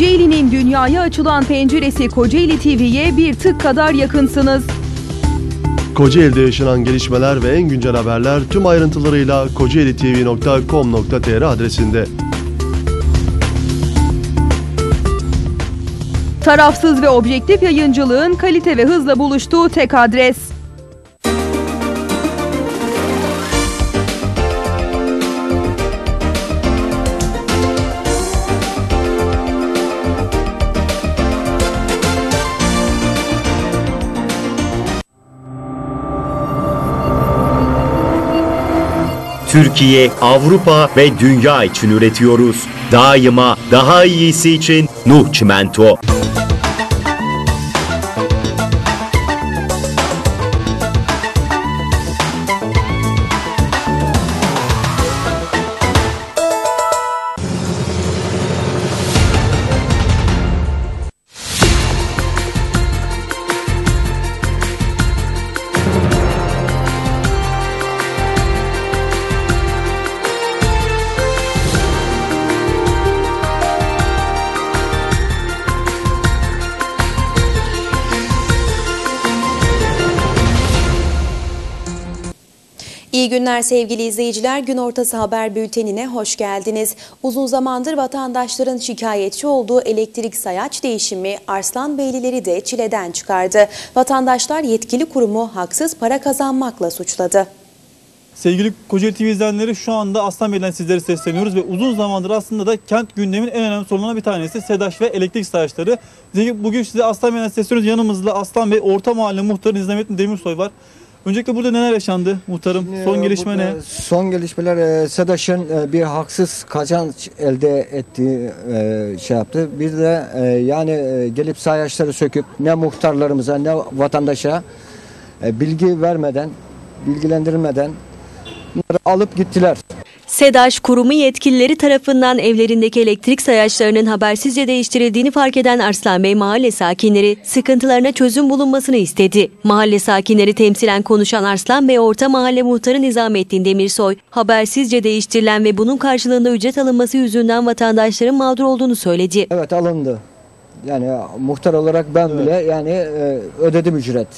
Kocaeli'nin dünyaya açılan penceresi Kocaeli TV'ye bir tık kadar yakınsınız. Kocaeli'de yaşanan gelişmeler ve en güncel haberler tüm ayrıntılarıyla kocaelitv.com.tr adresinde. Tarafsız ve objektif yayıncılığın kalite ve hızla buluştuğu tek adres. Türkiye, Avrupa ve dünya için üretiyoruz. Daima daha iyisi için Nuh Çimento. İyi günler sevgili izleyiciler. Gün ortası haber bültenine hoş geldiniz. Uzun zamandır vatandaşların şikayetçi olduğu elektrik sayaç değişimi Arslanbeylileri de çileden çıkardı. Vatandaşlar yetkili kurumu haksız para kazanmakla suçladı. Sevgili Kocaeli TV izleyenleri şu anda Aslanbeyli'den sizlere sesleniyoruz ve uzun zamandır aslında da kent gündemin en önemli sorunlarından bir tanesi SEDAŞ ve elektrik sayaçları. Bugün size Aslanbeyli'den sesleniyoruz. Yanımızda Aslan Bey Orta Mahalle Muhtarı Nizamettin Demirsoy var. Öncelikle burada neler yaşandı muhtarım? Son Ee, gelişme ne? Son gelişmeler e, SEDAŞ'ın e, bir haksız kazanç elde ettiği e, şey yaptı. Bir de e, yani e, gelip sayaçları söküp ne muhtarlarımıza ne vatandaşa e, bilgi vermeden, bilgilendirilmeden bunları alıp gittiler. SEDAŞ kurumu yetkilileri tarafından evlerindeki elektrik sayaçlarının habersizce değiştirildiğini fark eden Arslan Bey mahalle sakinleri sıkıntılarına çözüm bulunmasını istedi. Mahalle sakinleri temsilen konuşan Arslan Bey Orta Mahalle Muhtarı Nizamettin Demirsoy, habersizce değiştirilen ve bunun karşılığında ücret alınması yüzünden vatandaşların mağdur olduğunu söyledi. Evet alındı. Yani muhtar olarak ben bile yani e, ödedim ücret.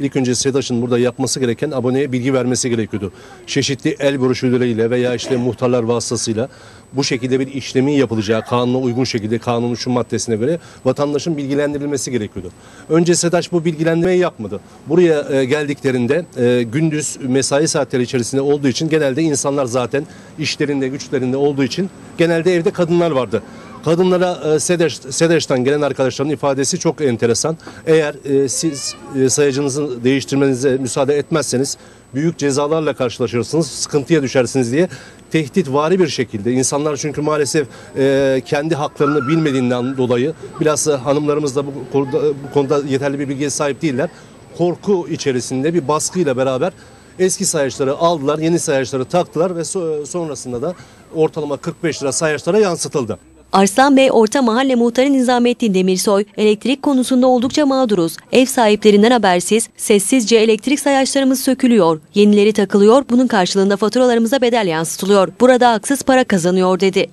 İlk önce SEDAŞ'ın burada yapması gereken aboneye bilgi vermesi gerekiyordu. Çeşitli el broşürleriyle veya işte muhtarlar vasıtasıyla bu şekilde bir işlemin yapılacağı kanuna uygun şekilde kanunun şu maddesine göre vatandaşın bilgilendirilmesi gerekiyordu. Önce SEDAŞ bu bilgilendirmeyi yapmadı. Buraya e, geldiklerinde e, gündüz mesai saatleri içerisinde olduğu için genelde insanlar zaten işlerinde güçlerinde olduğu için genelde evde kadınlar vardı. Kadınlara e, SEDAŞ, SEDAŞ'tan gelen arkadaşların ifadesi çok enteresan. Eğer e, siz e, sayacınızı değiştirmenize müsaade etmezseniz büyük cezalarla karşılaşırsınız, sıkıntıya düşersiniz diye tehditvari bir şekilde. insanlar çünkü maalesef e, kendi haklarını bilmediğinden dolayı bilhassa hanımlarımız da bu konuda, bu konuda yeterli bir bilgiye sahip değiller. Korku içerisinde bir baskıyla beraber eski sayaçları aldılar, yeni sayaçları taktılar ve so- sonrasında da ortalama 45 lira sayaçlara yansıtıldı. Arslan Bey Orta Mahalle Muhtarı Nizamettin Demirsoy, elektrik konusunda oldukça mağduruz. Ev sahiplerinden habersiz, sessizce elektrik sayaçlarımız sökülüyor. Yenileri takılıyor, bunun karşılığında faturalarımıza bedel yansıtılıyor. Burada haksız para kazanıyor dedi.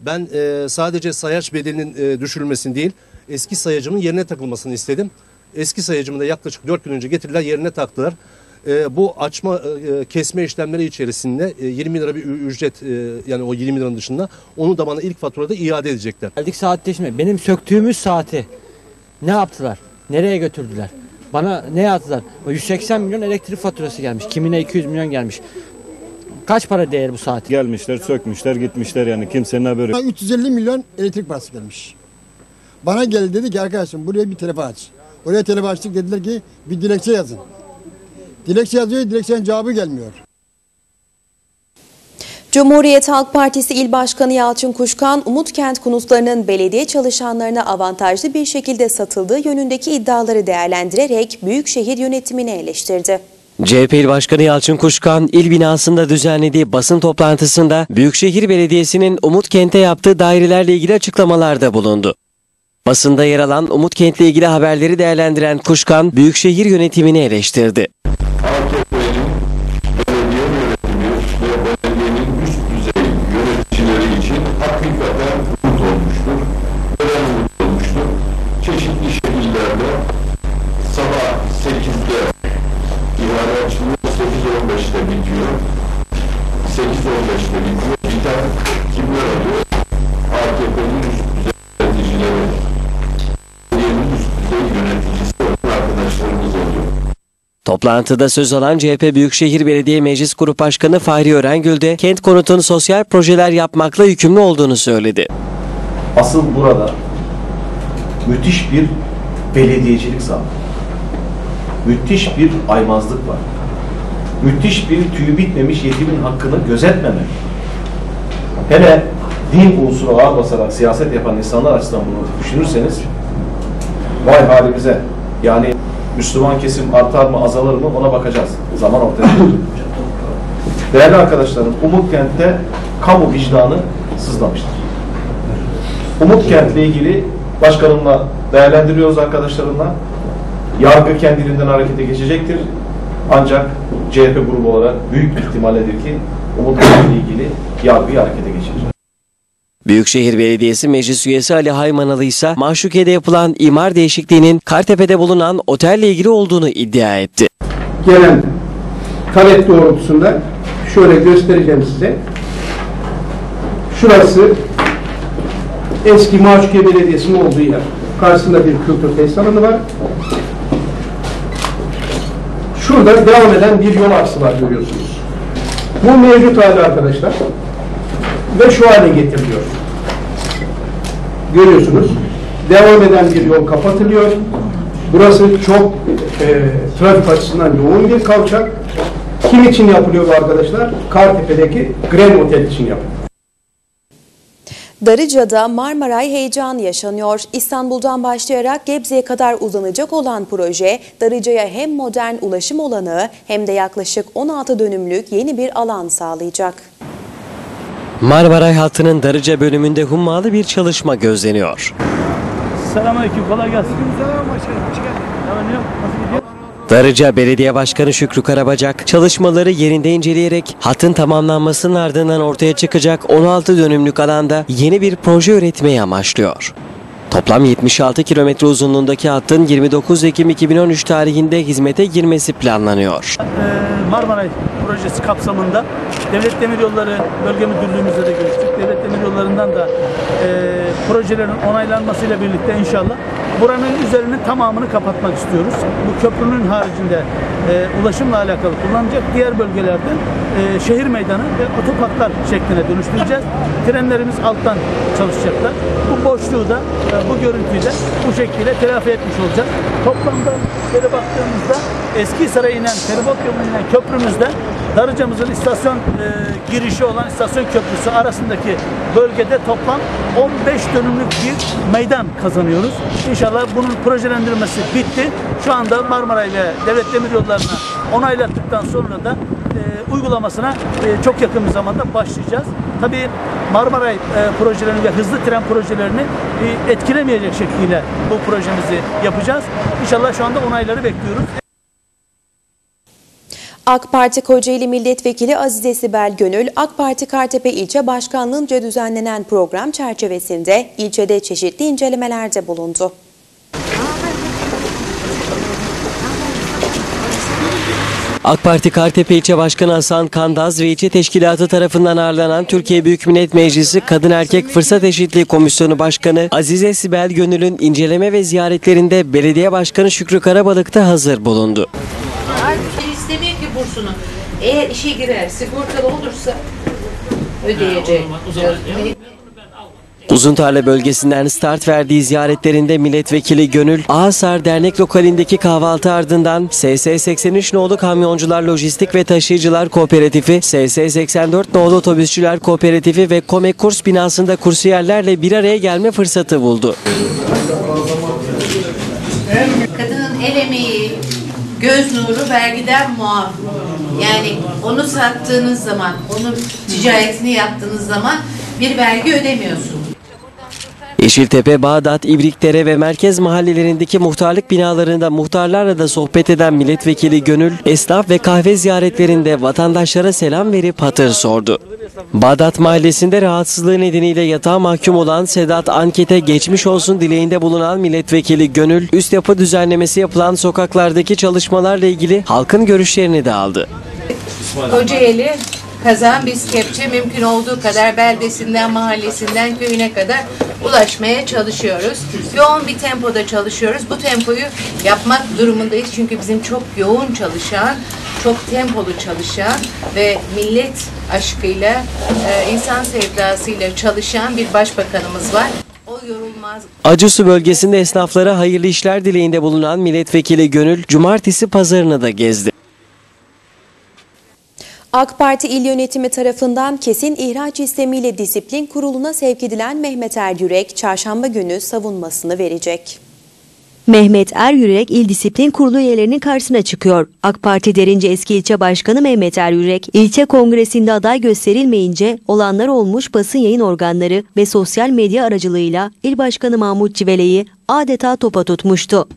Ben e, sadece sayaç bedelinin e, düşürülmesini değil, eski sayacımın yerine takılmasını istedim. Eski sayacımı da yaklaşık 4 gün önce getirdiler, yerine taktılar. E, bu açma, e, kesme işlemleri içerisinde e, 20 lira bir ücret, e, yani o 20 liranın dışında, onu da bana ilk faturada iade edecekler. Geldik saatleşme. Benim söktüğümüz saati ne yaptılar? Nereye götürdüler? Bana ne yazdılar? O 180 milyon elektrik faturası gelmiş. Kimine 200 milyon gelmiş. Kaç para değer bu saat? Gelmişler, sökmüşler, gitmişler yani kimsenin haberi yok. Bana 350 milyon elektrik parası gelmiş. Bana geldi dedi ki arkadaşım buraya bir telefon aç. Oraya telefon açtık dediler ki bir dilekçe yazın. Dilekçe yazıyor dilekçenin cevabı gelmiyor. Cumhuriyet Halk Partisi İl Başkanı Yalçın Kuşkan, Umutkent konutlarının belediye çalışanlarına avantajlı bir şekilde satıldığı yönündeki iddiaları değerlendirerek Büyükşehir yönetimini eleştirdi. CHP İl Başkanı Yalçın Kuşkan, il binasında düzenlediği basın toplantısında Büyükşehir Belediyesi'nin Umut Kent'e yaptığı dairelerle ilgili açıklamalarda bulundu. Basında yer alan Umut Kent'le ilgili haberleri değerlendiren Kuşkan, Büyükşehir yönetimini eleştirdi. 8-15'te bitiyor. Biten kimler oluyor? AKP'nin üst düzey yöneticileri, diyelim üst düzey yöneticisi olan arkadaşlarımız oluyor. Toplantıda söz alan CHP Büyükşehir Belediye Meclis Grup Başkanı Fahri Örengül de kent konutun sosyal projeler yapmakla yükümlü olduğunu söyledi. Asıl burada müthiş bir belediyecilik sağlıyor. Müthiş bir aymazlık var. Müthiş bir tüyü bitmemiş yetimin hakkını gözetmeme. Hele din unsuru ağır basarak siyaset yapan insanlar açısından bunu düşünürseniz vay halimize. Yani Müslüman kesim artar mı azalır mı ona bakacağız. Zaman ortaya. Değerli arkadaşlarım, Umut Kent'te kamu vicdanı sızlamıştır. Umut Kent'le ilgili başkanımla değerlendiriyoruz arkadaşlarımla. Yargı kendiliğinden harekete geçecektir. Ancak CHP grubu olarak büyük ihtimalledir ki Umut ilgili yargıyı harekete geçirecek. Büyükşehir Belediyesi Meclis Üyesi Ali Haymanalı ise Mahşukiye'de yapılan imar değişikliğinin Kartepe'de bulunan otelle ilgili olduğunu iddia etti. gelen talep doğrultusunda şöyle göstereceğim size. Şurası eski Maçukiye Belediyesi'nin olduğu yer. Karşısında bir kültür tesis alanı var. Şurada devam eden bir yol aksı var görüyorsunuz. Bu mevcut hali arkadaşlar. Ve şu hale getiriliyor. Görüyorsunuz. Devam eden bir yol kapatılıyor. Burası çok e, trafik açısından yoğun bir kavşak. Kim için yapılıyor bu arkadaşlar? Kartepe'deki Grand Otel için yapılıyor. Darıca'da Marmaray heyecanı yaşanıyor. İstanbul'dan başlayarak Gebze'ye kadar uzanacak olan proje, Darıca'ya hem modern ulaşım olanı hem de yaklaşık 16 dönümlük yeni bir alan sağlayacak. Marmaray hattının Darıca bölümünde hummalı bir çalışma gözleniyor. Selamünaleyküm. Kolay gelsin. Darıca Belediye Başkanı Şükrü Karabacak çalışmaları yerinde inceleyerek hattın tamamlanmasının ardından ortaya çıkacak 16 dönümlük alanda yeni bir proje üretmeyi amaçlıyor. Toplam 76 kilometre uzunluğundaki hattın 29 Ekim 2013 tarihinde hizmete girmesi planlanıyor. Ee, Marmaray projesi kapsamında Devlet Demiryolları Bölge Müdürlüğümüzle de görüştük. Devlet Demiryolları'ndan da e, projelerin onaylanmasıyla birlikte inşallah buranın üzerinin tamamını kapatmak istiyoruz. Bu köprünün haricinde e, ulaşımla alakalı kullanacak diğer bölgelerde e, şehir meydanı ve otoparklar şekline dönüştüreceğiz. Trenlerimiz alttan çalışacaklar. Bu boşluğu da e, bu görüntüyü de bu şekilde telafi etmiş olacağız. Toplamda şöyle baktığımızda eski saraya inen, feribot yoluna inen Darıca'mızın istasyon e, girişi olan istasyon köprüsü arasındaki bölgede toplam 15 dönümlük bir meydan kazanıyoruz. İnşallah bunun projelendirmesi bitti. Şu anda Marmaray ve Devlet Demiryolları'na onaylattıktan sonra da e, uygulamasına e, çok yakın bir zamanda başlayacağız. Tabii Marmaray e, projelerini ve hızlı tren projelerini e, etkilemeyecek şekilde bu projemizi yapacağız. İnşallah şu anda onayları bekliyoruz. AK Parti Kocaeli Milletvekili Azize Sibel Gönül, AK Parti Kartepe İlçe Başkanlığı'nca düzenlenen program çerçevesinde ilçede çeşitli incelemelerde bulundu. AK Parti Kartepe İlçe Başkanı Hasan Kandaz ve ilçe teşkilatı tarafından ağırlanan Türkiye Büyük Millet Meclisi Kadın Erkek Fırsat Eşitliği Komisyonu Başkanı Azize Sibel Gönül'ün inceleme ve ziyaretlerinde Belediye Başkanı Şükrü Karabalık da hazır bulundu. Halbuki istemiyor ki bursunu. Eğer işe girer, sigortalı olursa ödeyecek. Uzuntarla bölgesinden start verdiği ziyaretlerinde milletvekili Gönül Ağasar Dernek lokalindeki kahvaltı ardından SS 83 nolu Kamyoncular Lojistik ve Taşıyıcılar Kooperatifi, SS 84 nolu Otobüsçüler Kooperatifi ve Kome Kurs binasında kursiyerlerle bir araya gelme fırsatı buldu. Kadının el emeği, göz nuru vergiden muaf. Yani onu sattığınız zaman, onu ticaretini yaptığınız zaman bir vergi ödemiyorsun. Yeşiltepe, Bağdat, İbrikdere ve merkez mahallelerindeki muhtarlık binalarında muhtarlarla da sohbet eden milletvekili Gönül, esnaf ve kahve ziyaretlerinde vatandaşlara selam verip hatır sordu. Bağdat mahallesinde rahatsızlığı nedeniyle yatağa mahkum olan Sedat Anket'e geçmiş olsun dileğinde bulunan milletvekili Gönül, üst yapı düzenlemesi yapılan sokaklardaki çalışmalarla ilgili halkın görüşlerini de aldı. Kocaeli kazan biz kepçe mümkün olduğu kadar beldesinden, mahallesinden, köyüne kadar ulaşmaya çalışıyoruz. Yoğun bir tempoda çalışıyoruz. Bu tempoyu yapmak durumundayız. Çünkü bizim çok yoğun çalışan, çok tempolu çalışan ve millet aşkıyla, e, insan sevdasıyla çalışan bir başbakanımız var. Acısu bölgesinde esnaflara hayırlı işler dileğinde bulunan milletvekili Gönül cumartesi pazarını da gezdi. AK Parti İl Yönetimi tarafından kesin ihraç istemiyle disiplin kuruluna sevk edilen Mehmet Erdürek çarşamba günü savunmasını verecek. Mehmet Er Yürek İl Disiplin Kurulu üyelerinin karşısına çıkıyor. AK Parti Derince eski ilçe başkanı Mehmet Er Yürek, ilçe kongresinde aday gösterilmeyince olanlar olmuş basın yayın organları ve sosyal medya aracılığıyla İl Başkanı Mahmut Civele'yi adeta topa tutmuştu.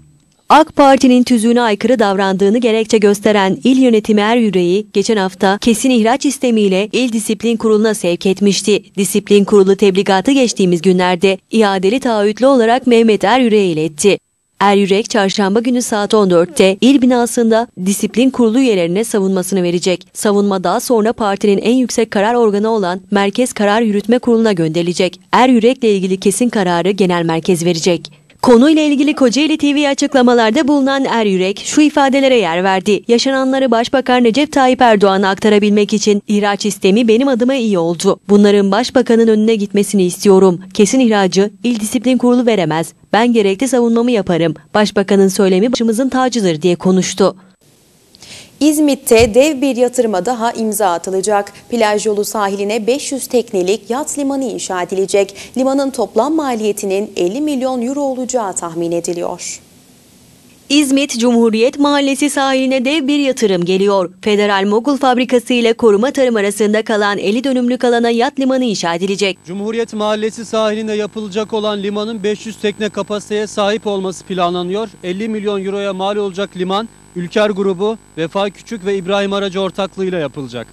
AK Parti'nin tüzüğüne aykırı davrandığını gerekçe gösteren il yönetimi Er Yüreği geçen hafta kesin ihraç istemiyle İl Disiplin Kurulu'na sevk etmişti. Disiplin Kurulu tebligatı geçtiğimiz günlerde iadeli taahhütlü olarak Mehmet Er Yüreğe iletti. Er Yürek çarşamba günü saat 14'te il binasında disiplin kurulu üyelerine savunmasını verecek. Savunma daha sonra partinin en yüksek karar organı olan Merkez Karar Yürütme Kurulu'na gönderilecek. Er Yürek'le ilgili kesin kararı genel merkez verecek. Konuyla ilgili Kocaeli TV açıklamalarda bulunan Er Yürek şu ifadelere yer verdi. Yaşananları Başbakan Recep Tayyip Erdoğan'a aktarabilmek için ihraç istemi benim adıma iyi oldu. Bunların Başbakanın önüne gitmesini istiyorum. Kesin ihracı İl Disiplin Kurulu veremez. Ben gerekli savunmamı yaparım. Başbakanın söylemi başımızın tacıdır diye konuştu. İzmit'te dev bir yatırıma daha imza atılacak. Plaj yolu sahiline 500 teknelik yat limanı inşa edilecek. Limanın toplam maliyetinin 50 milyon euro olacağı tahmin ediliyor. İzmit Cumhuriyet Mahallesi sahiline dev bir yatırım geliyor. Federal Mogul Fabrikası ile koruma tarım arasında kalan 50 dönümlük alana yat limanı inşa edilecek. Cumhuriyet Mahallesi sahilinde yapılacak olan limanın 500 tekne kapasiteye sahip olması planlanıyor. 50 milyon euroya mal olacak liman Ülker grubu, Vefa Küçük ve İbrahim Aracı ortaklığıyla yapılacak.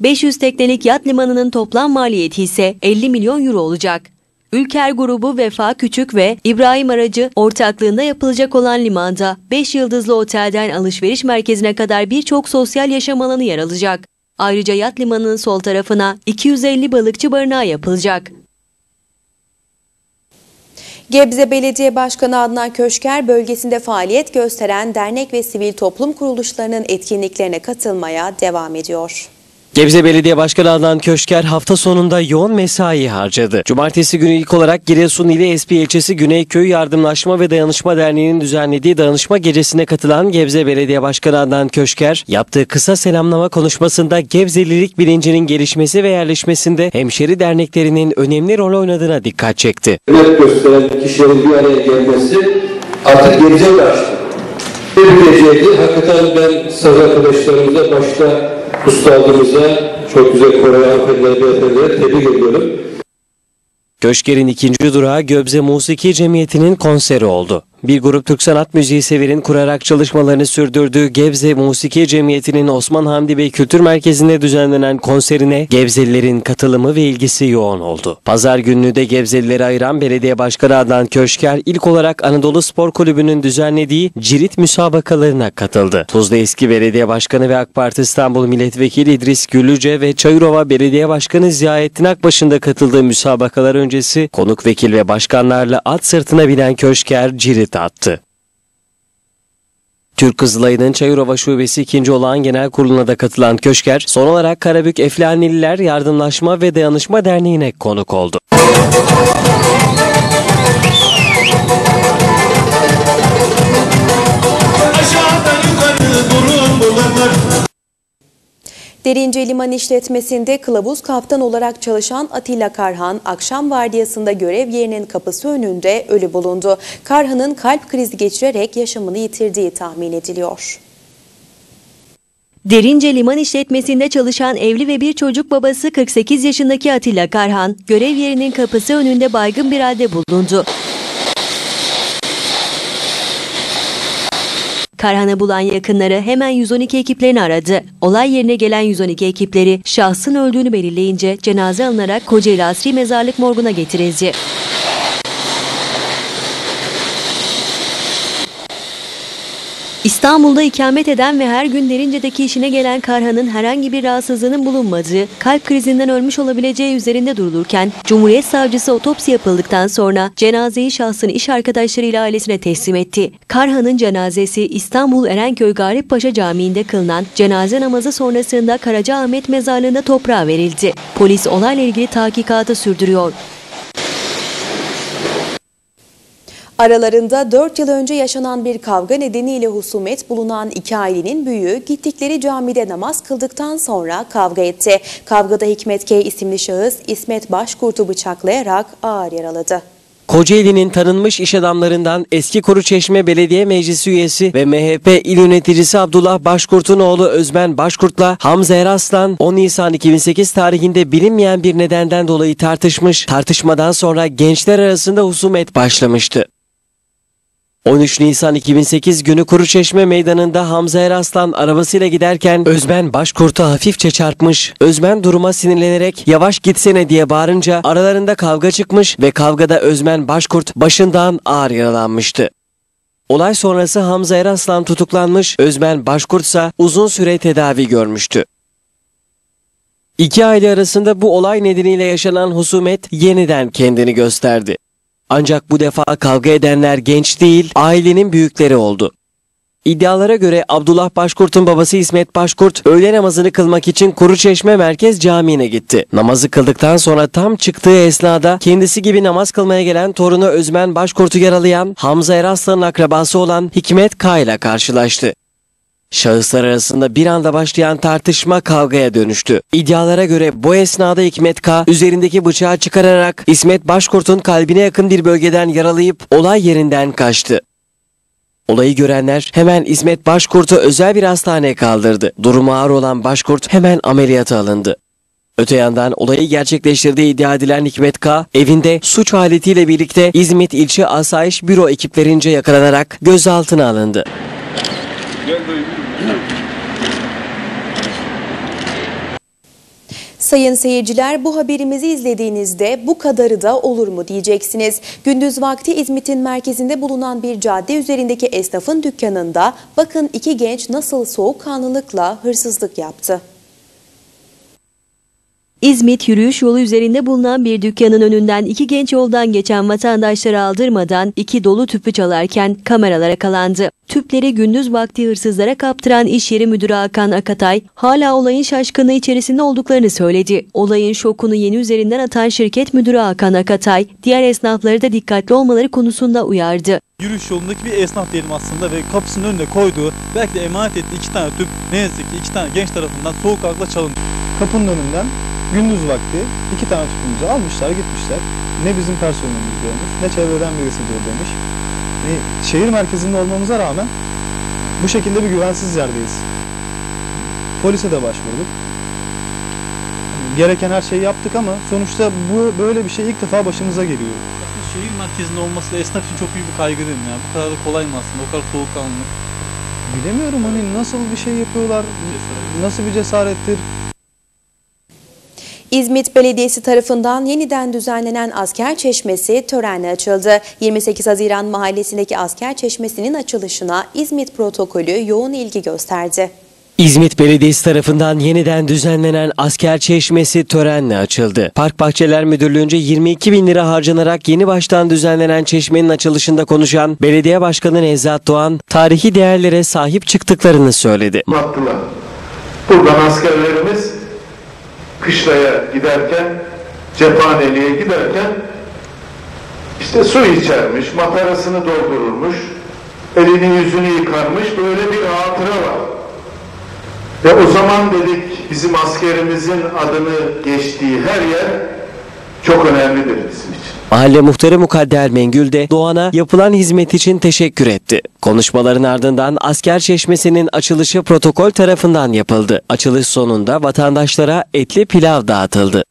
500 teknelik yat limanının toplam maliyeti ise 50 milyon euro olacak. Ülker grubu Vefa Küçük ve İbrahim Aracı ortaklığında yapılacak olan limanda 5 yıldızlı otelden alışveriş merkezine kadar birçok sosyal yaşam alanı yer alacak. Ayrıca yat limanının sol tarafına 250 balıkçı barınağı yapılacak. Gebze Belediye Başkanı Adnan Köşker bölgesinde faaliyet gösteren dernek ve sivil toplum kuruluşlarının etkinliklerine katılmaya devam ediyor. Gebze Belediye Başkanı Adnan Köşker hafta sonunda yoğun mesai harcadı. Cumartesi günü ilk olarak Giresun ili Espi ilçesi Güneyköy Yardımlaşma ve Dayanışma Derneği'nin düzenlediği danışma gecesine katılan Gebze Belediye Başkanı Adnan Köşker yaptığı kısa selamlama konuşmasında Gebzelilik bilincinin gelişmesi ve yerleşmesinde hemşeri derneklerinin önemli rol oynadığına dikkat çekti. Hürmet gösteren kişilerin bir araya gelmesi artık Gebze'ye başladı. Bir geceydi. Hakikaten ben saz arkadaşlarımıza başta ustadımıza çok güzel Kore hanımefendiler, tebrik ediyorum. Köşker'in ikinci durağı Göbze Musiki Cemiyeti'nin konseri oldu. Bir grup Türk sanat müziği severin kurarak çalışmalarını sürdürdüğü Gebze Musiki Cemiyeti'nin Osman Hamdi Bey Kültür Merkezi'nde düzenlenen konserine Gebzelilerin katılımı ve ilgisi yoğun oldu. Pazar gününü de Gebzelileri ayıran Belediye Başkanı Adnan Köşker ilk olarak Anadolu Spor Kulübü'nün düzenlediği cirit müsabakalarına katıldı. Tuzla eski Belediye Başkanı ve AK Parti İstanbul Milletvekili İdris Güllüce ve Çayırova Belediye Başkanı Ziyaettin Akbaş'ın da katıldığı müsabakalar öncesi konuk vekil ve başkanlarla at sırtına binen Köşker cirit attı. Türk Kızılayı'nın Çayırova Şubesi 2. Olağan Genel Kurulu'na da katılan Köşker, son olarak Karabük Eflanililer Yardımlaşma ve Dayanışma Derneği'ne konuk oldu. Derince Liman İşletmesi'nde kılavuz kaptan olarak çalışan Atilla Karhan, akşam vardiyasında görev yerinin kapısı önünde ölü bulundu. Karhan'ın kalp krizi geçirerek yaşamını yitirdiği tahmin ediliyor. Derince Liman İşletmesi'nde çalışan evli ve bir çocuk babası 48 yaşındaki Atilla Karhan, görev yerinin kapısı önünde baygın bir halde bulundu. Karhan'ı bulan yakınları hemen 112 ekiplerini aradı. Olay yerine gelen 112 ekipleri şahsın öldüğünü belirleyince cenaze alınarak Kocaeli Asri Mezarlık Morgu'na getirildi. İstanbul'da ikamet eden ve her gün Derince'deki işine gelen Karhan'ın herhangi bir rahatsızlığının bulunmadığı, kalp krizinden ölmüş olabileceği üzerinde durulurken, Cumhuriyet Savcısı otopsi yapıldıktan sonra cenazeyi şahsın iş arkadaşlarıyla ailesine teslim etti. Karhan'ın cenazesi İstanbul Erenköy Galip Paşa Camii'nde kılınan cenaze namazı sonrasında Karacaahmet Mezarlığı'nda toprağa verildi. Polis olayla ilgili tahkikatı sürdürüyor. Aralarında 4 yıl önce yaşanan bir kavga nedeniyle husumet bulunan iki ailenin büyüğü gittikleri camide namaz kıldıktan sonra kavga etti. Kavgada Hikmet K. isimli şahıs İsmet Başkurt'u bıçaklayarak ağır yaraladı. Kocaeli'nin tanınmış iş adamlarından eski Koruçeşme Belediye Meclisi üyesi ve MHP il yöneticisi Abdullah Başkurt'un oğlu Özben Başkurt'la Hamza Eraslan 10 Nisan 2008 tarihinde bilinmeyen bir nedenden dolayı tartışmış. Tartışmadan sonra gençler arasında husumet başlamıştı. 13 Nisan 2008 günü Kuruçeşme Meydanı'nda Hamza Eraslan arabasıyla giderken Özben Başkurt'a hafifçe çarpmış. Özben duruma sinirlenerek yavaş gitsene diye bağırınca aralarında kavga çıkmış ve kavgada Özmen Başkurt başından ağır yaralanmıştı. Olay sonrası Hamza Eraslan tutuklanmış, Özmen Başkurt ise uzun süre tedavi görmüştü. İki aile arasında bu olay nedeniyle yaşanan husumet yeniden kendini gösterdi. Ancak bu defa kavga edenler genç değil, ailenin büyükleri oldu. İddialara göre Abdullah Başkurt'un babası İsmet Başkurt öğle namazını kılmak için Kuruçeşme Merkez Camii'ne gitti. Namazı kıldıktan sonra tam çıktığı esnada kendisi gibi namaz kılmaya gelen torunu Özmen Başkurt'u yaralayan Hamza Eraslan'ın akrabası olan Hikmet K ile karşılaştı. Şahıslar arasında bir anda başlayan tartışma kavgaya dönüştü. İddialara göre bu esnada Hikmet K. üzerindeki bıçağı çıkararak İsmet Başkurt'un kalbine yakın bir bölgeden yaralayıp olay yerinden kaçtı. Olayı görenler hemen İsmet Başkurt'u özel bir hastaneye kaldırdı. Durumu ağır olan Başkurt hemen ameliyata alındı. Öte yandan olayı gerçekleştirdiği iddia edilen Hikmet K. evinde suç aletiyle birlikte İzmit İlçe Asayiş Büro ekiplerince yakalanarak gözaltına alındı. Sayın seyirciler bu haberimizi izlediğinizde bu kadarı da olur mu diyeceksiniz. Gündüz vakti İzmit'in merkezinde bulunan bir cadde üzerindeki esnafın dükkanında bakın iki genç nasıl soğukkanlılıkla hırsızlık yaptı. İzmit yürüyüş yolu üzerinde bulunan bir dükkanın önünden iki genç yoldan geçen vatandaşları aldırmadan iki dolu tüpü çalarken kameralara yakalandı. Tüpleri gündüz vakti hırsızlara kaptıran iş yeri müdürü Hakan Akatay hala olayın şaşkınlığı içerisinde olduklarını söyledi. Olayın şokunu yeni üzerinden atan şirket müdürü Hakan Akatay diğer esnafları da dikkatli olmaları konusunda uyardı. Yürüyüş yolundaki bir esnaf diyelim aslında ve kapısının önünde koyduğu belki de emanet ettiği iki tane tüp ne yazık ki iki tane genç tarafından soğuk akla çalındı. Kapının önünden gündüz vakti iki tane tüpümüzü almışlar gitmişler. Ne bizim personelimiz görmüş ne çevreden birisi demiş. E, şehir merkezinde olmamıza rağmen bu şekilde bir güvensiz yerdeyiz. Polise de başvurduk. Gereken her şeyi yaptık ama sonuçta bu böyle bir şey ilk defa başımıza geliyor. Aslında şehir merkezinde olması da esnaf için çok büyük bir kaygı değil mi ya? Bu kadar da kolay mı aslında? O kadar soğukkanlı. Bilemiyorum hani nasıl bir şey yapıyorlar, nasıl bir cesarettir. İzmit Belediyesi tarafından yeniden düzenlenen asker çeşmesi törenle açıldı. 28 Haziran mahallesindeki asker çeşmesinin açılışına İzmit protokolü yoğun ilgi gösterdi. İzmit Belediyesi tarafından yeniden düzenlenen asker çeşmesi törenle açıldı. Park Bahçeler Müdürlüğü'nce 22 bin lira harcanarak yeni baştan düzenlenen çeşmenin açılışında konuşan Belediye Başkanı Nevzat Doğan, tarihi değerlere sahip çıktıklarını söyledi. Attılar. Buradan askerlerimiz kışlaya giderken, cephaneliğe giderken işte su içermiş, matarasını doldururmuş, elini yüzünü yıkarmış, böyle bir hatıra var. Ve o zaman dedik bizim askerimizin adını geçtiği her yer çok önemlidir bizim için. Mahalle muhtarı Mukadder Mengül de Doğan'a yapılan hizmet için teşekkür etti. Konuşmaların ardından asker çeşmesinin açılışı protokol tarafından yapıldı. Açılış sonunda vatandaşlara etli pilav dağıtıldı.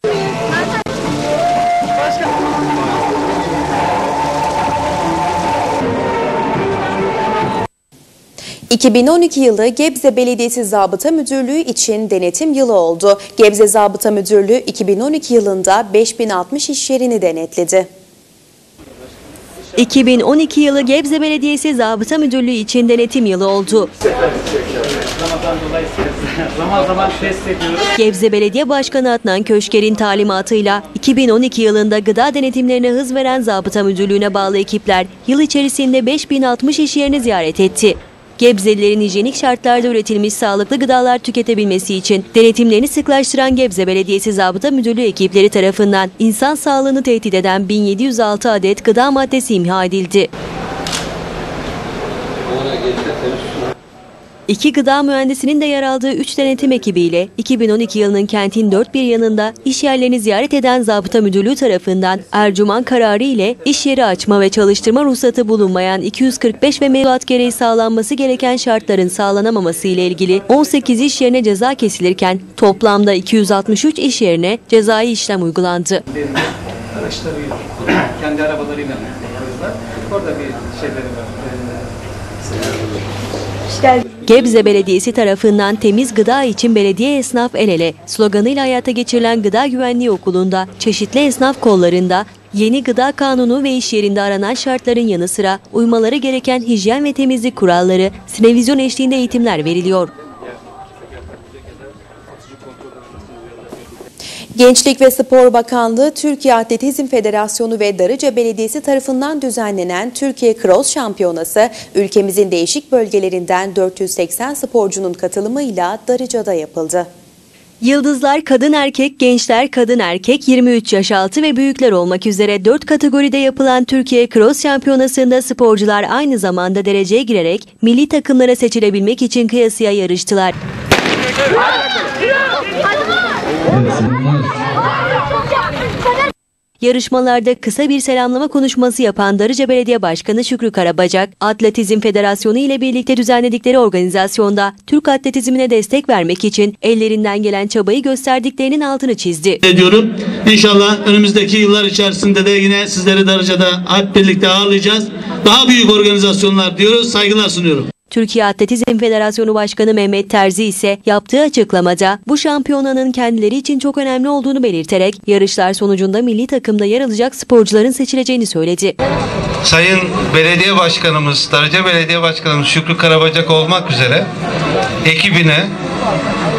2012 yılı Gebze Belediyesi Zabıta Müdürlüğü için denetim yılı oldu. Gebze Zabıta Müdürlüğü 2012 yılında 5060 iş yerini denetledi. 2012 yılı Gebze Belediyesi Zabıta Müdürlüğü için denetim yılı oldu. zaman zaman test. Gebze Belediye Başkanı Adnan Köşker'in talimatıyla 2012 yılında gıda denetimlerine hız veren Zabıta Müdürlüğü'ne bağlı ekipler yıl içerisinde 5060 iş yerini ziyaret etti. Gebzelilerin hijyenik şartlarda üretilmiş sağlıklı gıdalar tüketebilmesi için denetimlerini sıklaştıran Gebze Belediyesi Zabıta Müdürlüğü ekipleri tarafından insan sağlığını tehdit eden 1706 adet gıda maddesi imha edildi. İki gıda mühendisinin de yer aldığı 3 denetim ekibiyle 2012 yılının kentin dört bir yanında iş yerlerini ziyaret eden Zabıta Müdürlüğü tarafından Ercuman kararı ile iş yeri açma ve çalıştırma ruhsatı bulunmayan 245 ve mevduat gereği sağlanması gereken şartların sağlanamaması ile ilgili 18 iş yerine ceza kesilirken toplamda 263 iş yerine cezai işlem uygulandı. Araçlarıyla, kendi arabalarıyla. Orada bir şeyleri var. Gebze Belediyesi tarafından temiz gıda için belediye esnaf el ele sloganıyla hayata geçirilen Gıda Güvenliği Okulu'nda çeşitli esnaf kollarında yeni gıda kanunu ve iş yerinde aranan şartların yanı sıra uymaları gereken hijyen ve temizlik kuralları sinevizyon eşliğinde eğitimler veriliyor. Gençlik ve Spor Bakanlığı, Türkiye Atletizm Federasyonu ve Darıca Belediyesi tarafından düzenlenen Türkiye Cross Şampiyonası, ülkemizin değişik bölgelerinden 480 sporcunun katılımıyla Darıca'da yapıldı. Yıldızlar kadın erkek, gençler kadın erkek, 23 yaş altı ve büyükler olmak üzere 4 kategoride yapılan Türkiye Cross Şampiyonası'nda sporcular aynı zamanda dereceye girerek milli takımlara seçilebilmek için kıyasıya yarıştılar. Yarışmalarda kısa bir selamlama konuşması yapan Darıca Belediye Başkanı Şükrü Karabacak, Atletizm Federasyonu ile birlikte düzenledikleri organizasyonda Türk atletizmine destek vermek için ellerinden gelen çabayı gösterdiklerinin altını çizdi. ediyorum. İnşallah önümüzdeki yıllar içerisinde de yine sizleri Darıca'da hep birlikte ağırlayacağız. Daha büyük organizasyonlar diyoruz. Saygılar sunuyorum. Türkiye Atletizm Federasyonu Başkanı Mehmet Terzi ise yaptığı açıklamada bu şampiyonanın kendileri için çok önemli olduğunu belirterek yarışlar sonucunda milli takımda yer alacak sporcuların seçileceğini söyledi. Sayın Belediye Başkanımız, Darıca Belediye Başkanımız Şükrü Karabacak olmak üzere ekibine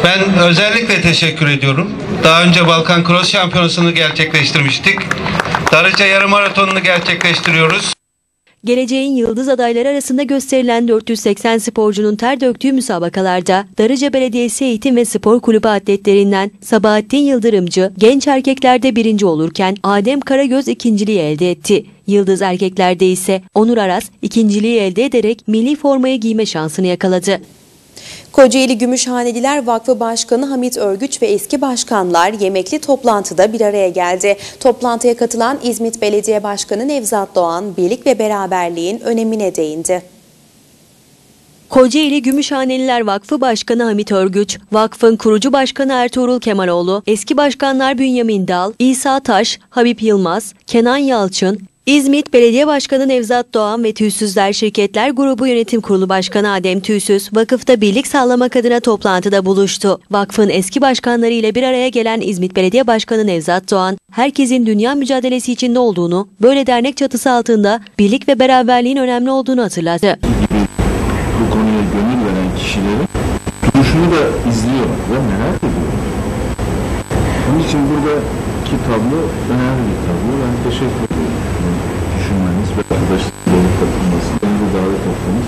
ben özellikle teşekkür ediyorum. Daha önce Balkan Cross Şampiyonası'nı gerçekleştirmiştik. Darıca Yarım Maratonu'nu gerçekleştiriyoruz. Geleceğin yıldız adayları arasında gösterilen 480 sporcunun ter döktüğü müsabakalarda Darıca Belediyesi Eğitim ve Spor Kulübü atletlerinden Sabahattin Yıldırımcı genç erkeklerde birinci olurken Adem Karagöz ikinciliği elde etti. Yıldız erkeklerde ise Onur Aras ikinciliği elde ederek milli formayı giyme şansını yakaladı. Kocaeli Gümüşhaneliler Vakfı Başkanı Hamit Örgüç ve eski başkanlar yemekli toplantıda bir araya geldi. Toplantıya katılan İzmit Belediye Başkanı Nevzat Doğan, birlik ve beraberliğin önemine değindi. Kocaeli Gümüşhaneliler Vakfı Başkanı Hamit Örgüç, vakfın kurucu başkanı Ertuğrul Kemaloğlu, eski başkanlar Bünyamin Dal, İsa Taş, Habib Yılmaz, Kenan Yalçın, İzmit Belediye Başkanı Nevzat Doğan ve Tüysüzler Şirketler Grubu Yönetim Kurulu Başkanı Adem Tüysüz, vakıfta birlik sağlamak adına toplantıda buluştu. Vakfın eski başkanları ile bir araya gelen İzmit Belediye Başkanı Nevzat Doğan, herkesin dünya mücadelesi içinde olduğunu, böyle dernek çatısı altında birlik ve beraberliğin önemli olduğunu hatırlattı. bu konuya gönül veren kişilerin duruşunu da izliyorlar ve merak ediyorlar. Onun için buradaki tablo önemli bir tablo. Ben teşekkür ederim. Düşünmeniz ve arkadaşlarla katılması, beni de davet etmeniz.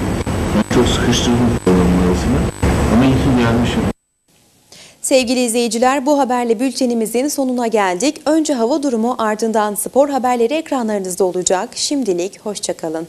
Ben çok sıkıştırdım programın arasına. Ama iyi ki gelmişim. Sevgili izleyiciler bu haberle bültenimizin sonuna geldik. Önce hava durumu ardından spor haberleri ekranlarınızda olacak. Şimdilik hoşçakalın.